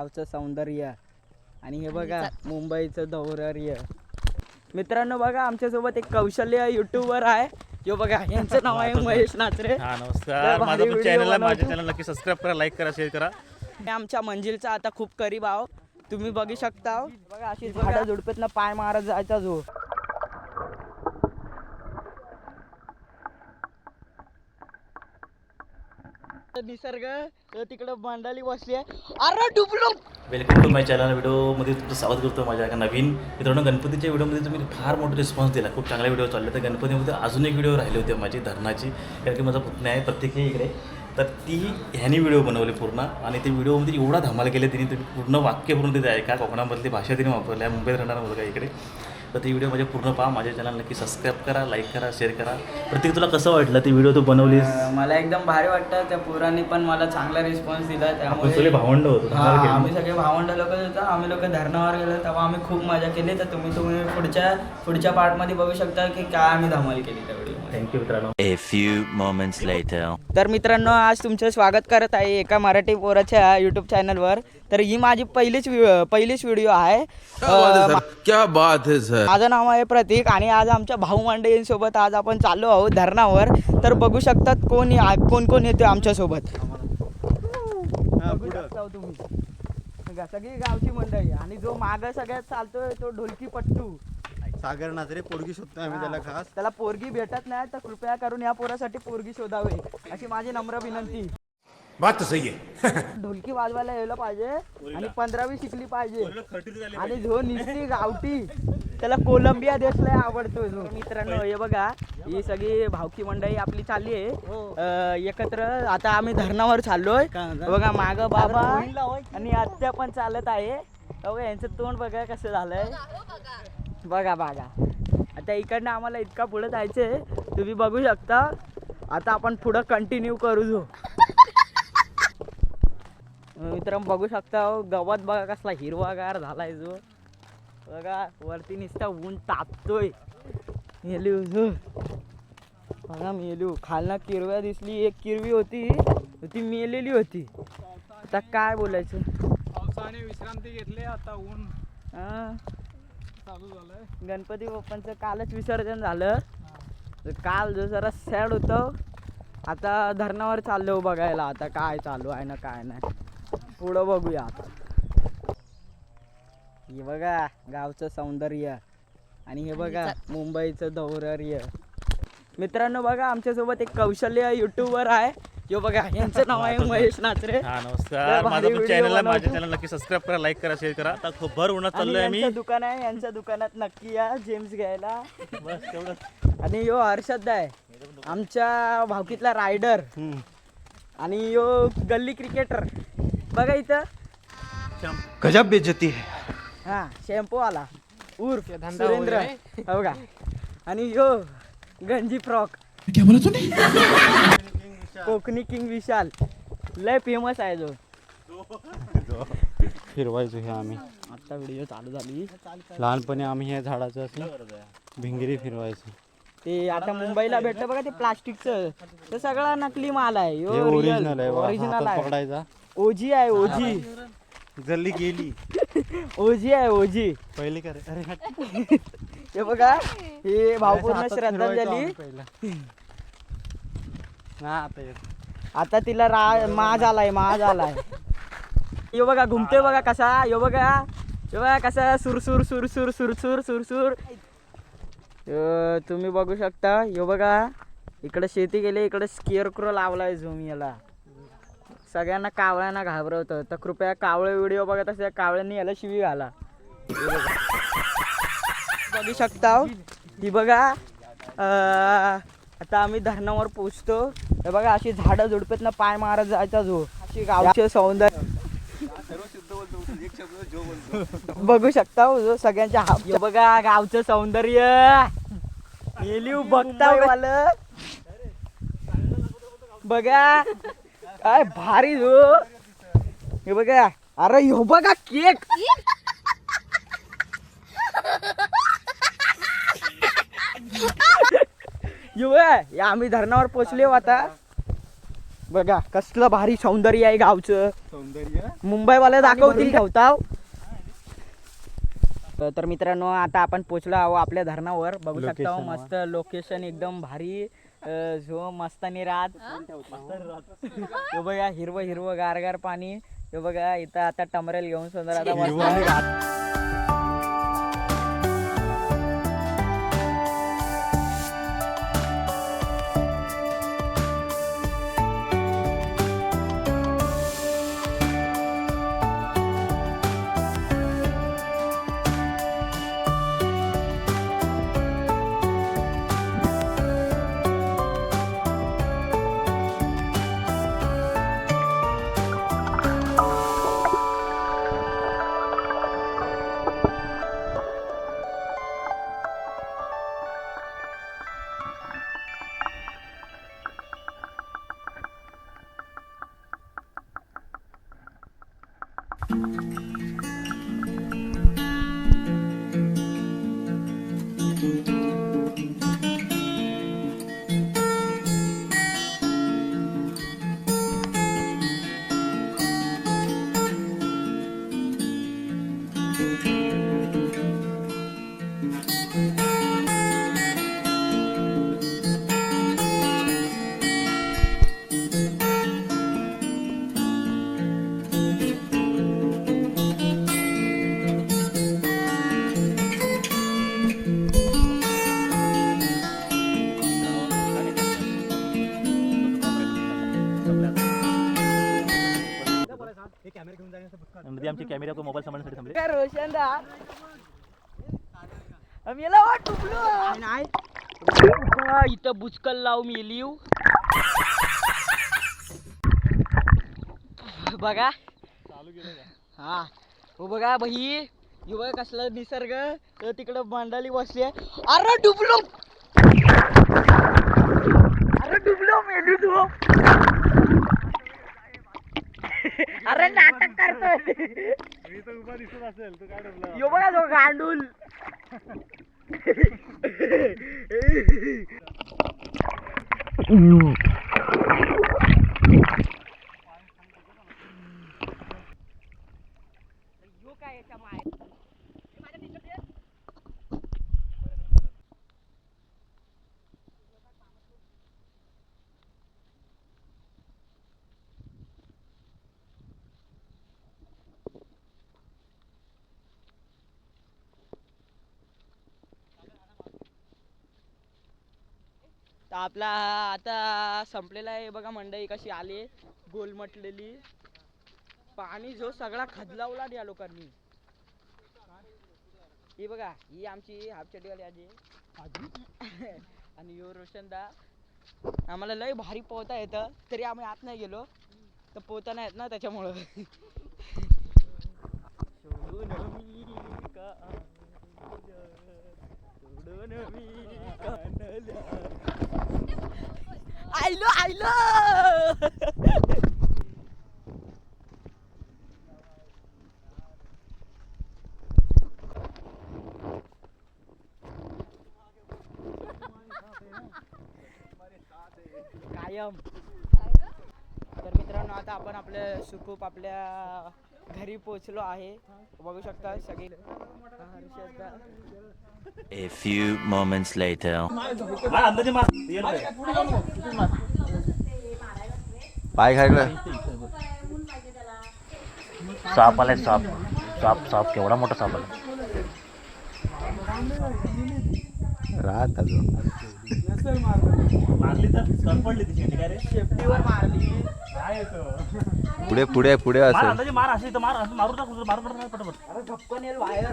गावचं सौंदर्य. आणि हे बघा मुंबईचं दौर्य. मित्रांनो बघा आमच्यासोबत एक कौशल्य युट्यूबर आहे. जो बघा यांचं नाव आहे महेश नाचरे. हा नमस्कार. माझं चॅनल आहे. बनवतो. माझ्या चॅनल नक्की सबस्क्राईब करा लाईक करा शेअर करा. आमच्या मंजिलचा आता खूप करीब आहो तुम्ही बघू शकता. बघा अशी झाडं झुडपेतनं पाय मारत जायचा आता निसर्ग तिकडे मांडाली बसली आहे. अरे डुबलो! वेलकम टू माय चॅनल व्हिडिओमध्ये तुमचं स्वागत करतो माझ्या एका नवीन मित्रांनो. गणपतीच्या व्हिडिओमध्ये तुम्ही फार मोठा रिस्पॉन्स दिला. खूप चांगला व्हिडिओ चालले तर गणपतीमध्ये अजून एक व्हिडिओ राहिले होते माझी धरणाची. कारण की माझा पुतण्या आहे प्रत्येकी इकडे. तर ती ह्यानी व्हिडिओ बनवले पूर्ण. आणि ते व्हिडिओमध्ये एवढा धमाल केले तिने ते पूर्ण वाक्य पूर्ण तिथे ऐका कोकणामधली भाषा तिने वापरली आहे. मुंबईत राहणार मुलगा इकडे. तर ती व्हिडिओ माझे पूर्ण पहा. माझ्या चॅनल नक्की सबस्क्राईब करा लाईक करा शेअर करा. प्रत्येक तुला कसं वाटलं ती व्हिडिओ तू बनवलीस? मला एकदम भारी वाटतं त्या पोरांनी पण मला चांगला रिस्पॉन्स दिला. सगळे भावंड होतो हा. आम्ही सगळे भावंड लोक होतो. आम्ही लोक धरणावर गेलो तेव्हा आम्ही खूप मजा केली. तर तुम्ही तुम्ही पुढच्या पुढच्या पार्टमध्ये बघू शकता की काय आम्ही धमाल केली थँक्यू मित्रांनो. तर मित्रांनो आज तुमचं स्वागत करत आहे एका मराठी पोराच्या यूट्यूब चॅनलवर तर ही माझी पहिलीच पहिलीच व्हिडिओ आहे. क्या बात सर क्या बात है सर. माझं नाव आहे प्रतीक आणि आज आमच्या भाऊ मंडळींसोबत आज आपण चाललो आहोत. धरणावर तर बघू शकतात कोण कोण कोण येतो आमच्यासोबत. शकता तुम्ही. सगळी गावची मंडळी. आणि जो माग सगळ्यात चालतोय तो ढोलकी पट्टू. सागर नाचरे पोरगी शोधतोय आम्ही त्याला खास. त्याला पोरगी भेटत नाही तर कृपया करून या पोरासाठी पोरगी शोधावे अशी माझी नम्र विनंती. बात सही है ढोलकी वाजवायला यायला पाहिजे आणि पंधरावी शिकली पाहिजे. आणि जो निसती गावठी त्याला कोलंबिया देशला आवडतो जो मित्रांनो हे बघा ही सगळी भावकी मंडळी आपली चालली आहे. अं, एकत्र आता आम्ही धरणावर चाललोय. बघा माग बाबा आणि आत्या पण चालत आहे. बघा यांचं तोंड बघा कसं झालंय. बघा बघा. आता इकडनं आम्हाला इतका पुढे जायचंय तुम्ही बघू शकता. आता आपण पुढं कंटिन्यू करू जो. मित्रांनो बघू शकता हो, गवत बघा कसला हिरवागार झालाय जो. बघा वरती नुसता ऊन तापतोय. मेली. बघा मेलू. खालना किरव्या दिसली एक किरवी होती ती मेलेली होती. आता काय बोलायचं? पावसाने विश्रांती घेतली आता ऊन चालू झालंय. गणपती बाप्पांचं कालच विसर्जन झालं. काल जो जरा सॅड होतं आता धरणावर चाललो बघायला आता काय चालू आहे ना काय नाही. पुढं बघूया आता. हे बघा. गावचं सौंदर्य. आणि हे बघा मुंबईचं दौर्य. मित्रांनो बघा आमच्यासोबत एक कौशल्य युट्यूबर आहे. जो बघा यांचं नाव आहे महेश नाचरे. हा नमस्कार. भारी माझं पण video चॅनल आहे बनवतो. माझ्या चॅनल नक्की सबस्क्राईब करा लाईक करा शेअर करा. आता खूप भर उन्हात चाललोय यांचं दुकान आहे यांच्या दुकानात नक्की या जेम्स घ्यायला. बस तेवढं आणि यो हर्षद आहे आमच्या भावकीतला रायडर आणि यो गल्ली क्रिकेटर बघा इथं. गजब बेजती है। हा शॅम्पू आला. उर्फ धंदा सुरेंद्र. होय. हो का? आणि यो गंजी फ्रॉक. कोकणी किंग विशाल. लय फेमस आहे जो. फिरवायचो हे आम्ही. आता व्हिडिओ चालू झाली. लहानपणी आम्ही हे झाडाचं असं भिंगरी फिरवायचो. ते आता मुंबईला भेटलं बघा ते प्लास्टिकचं. ते सगळा नकली माल आहे. हे ओरिजिनल आहे बघा, ओरिजिनल आहे. पकडायचा. ओजी आहे ओजी जल्ली गेली. ओजी आहे ओजी पहिले करे अरे हट. हे बघा हे भावपूर्ण हातात श्रद्धांजली. फिरवायचो आम्ही पहिलं. हा आता येत. आता तिला रा माज आलाय माज आलाय. यो बघा घुमते बघा कसा यो बघा. यो बघा कसा सुरसुर सुरसुर सुरसुर सुरसुर यो, तुम्ही बघू शकता यो बघा. इकडे शेती गेली इकडे स्केअर लावलाय झूम याला. सगळ्यांना कावळ्यांना घाबरवतं. तर कृपया कावळे व्हिडिओ बघत असेल कावळ्यांनी याला शिवी घाला. हे बघा. शकता हो. ही बघा अं, आता आम्ही धरणावर पोचतो. हे बघा अशी झाडं झुडपेतनं पाय मारत जायचा जो. अशी गावचे सौंदर्य. बघू शकता हो, जो सगळ्यांच्या हे बघा गावचं सौंदर्य. बघता वालं बघा काय भारी जो हे बघा. अरे ह्यो बघा केक. यो या आम्ही धरणावर पोचले आता. बघा कसलं भारी सौंदर्य आहे गावचं. सौंदर्य? मुंबईवाले दाखवतील ठेवताव. तर मित्रांनो आता आपण पोचलो आहो आपल्या धरणावर. बघू शकता. मस्त लोकेशन एकदम भारी. अं, जो मस्तानी रात. हे? बघा हिरवं हिरवं गारगार पाणी. हे बघा इथं आता टमरेल घेऊन सुंदर आता मस्त आमचे कॅमेरा मोबाईल सांभाळण्यासाठी थांबले. काय आम्ही याला वाट नाही बघा, इथं बुचकल लावू मी लिव बघा. हा. हो बघा बही. हे बघा कसला निसर्ग. तर तिकडं मंडळी बसली अरे डुबलो. अरे डुबलो मेलू तू. अरे नाटक करतोय. यो बघा तो गांडूल. तर आपला आता संपलेला आहे. बघा मंडई कशी आली गोलमटलेली. पाणी जो सगळा खदलावला या लोकांनी. ही बघा ही आमची हापचडीवाली आजी आणि यो रोशनदा. आम्हाला लय भारी पोहता येतं. तरी आम्ही आत नाही गेलो. तर पोहता नाही येत ना त्याच्यामुळं. सोडून मी कानल्या, सोडून मी कानल्या. आयलो आयलो कायम तर मित्रांनो आता आपण आपल्या सुखूप आपल्या घरी पोचलो आहे बघू शकता सगळे. A few moments later. पाय खायला साप आलाय साप साप साप केवढा मोठा साप आला राहत अजून. पुढे पुढे पुढे मार असेल. मार असे तर मार असं मारू टाक मारू टाक पटापट. अरे धपकन येईल बाहेर.